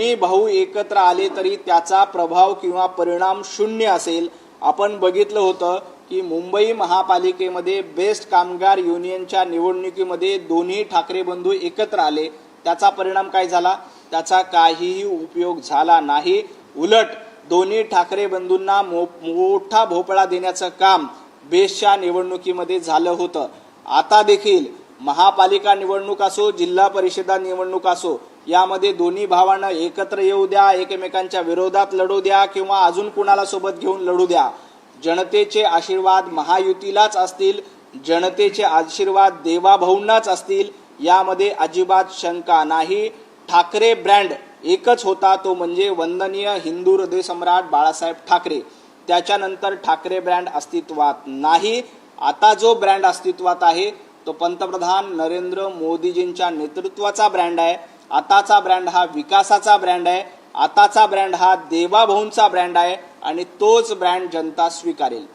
दोन्ही भाऊ एकत्र आले तरी त्याचा प्रभाव किंवा परिणाम शून्य असेल. आपण बघितलं होतं की मुंबई महापालिकेमध्ये बेस्ट कामगार युनियनच्या निवडणुकीमध्ये दोन्ही ठाकरे बंधू एकत्र आले. त्याचा परिणाम काय झाला? त्याचा काहीही उपयोग झाला नाही. उलट दोन्ही ठाकरे बंधूंना मो मोठा भोपळा देण्याचं काम बेस्टच्या निवडणुकीमध्ये झालं होतं. आता देखील महापालिका निवडणूक असो जिल्हा परिषदा निवडणूक असो यामध्ये दोन्ही भावांना एकत्र येऊ द्या एकमेकांच्या विरोधात लढू द्या किंवा अजून कुणाला सोबत घेऊन लढू द्या. जनतेचे आशीर्वाद महायुतीलाच असतील जनतेचे आशीर्वाद देवाभाऊंनाच असतील यामध्ये अजिबात शंका नाही. ठाकरे ब्रँड एकच होता तो म्हणजे वंदनीय हिंदू हृदय सम्राट बाळासाहेब ठाकरे. त्याच्यानंतर ठाकरे ब्रँड अस्तित्वात नाही. आता जो ब्रँड अस्तित्वात आहे तो पंतप्रधान नरेंद्र मोदीजींच्या नेतृत्वाचा ब्रँड आहे. आताचा ब्रँड हा विकासाचा ब्रँड आहे. आताचा ब्रँड हा देवाभाऊंचा ब्रँड आहे. आणि तोच ब्रँड जनता स्वीकारेल.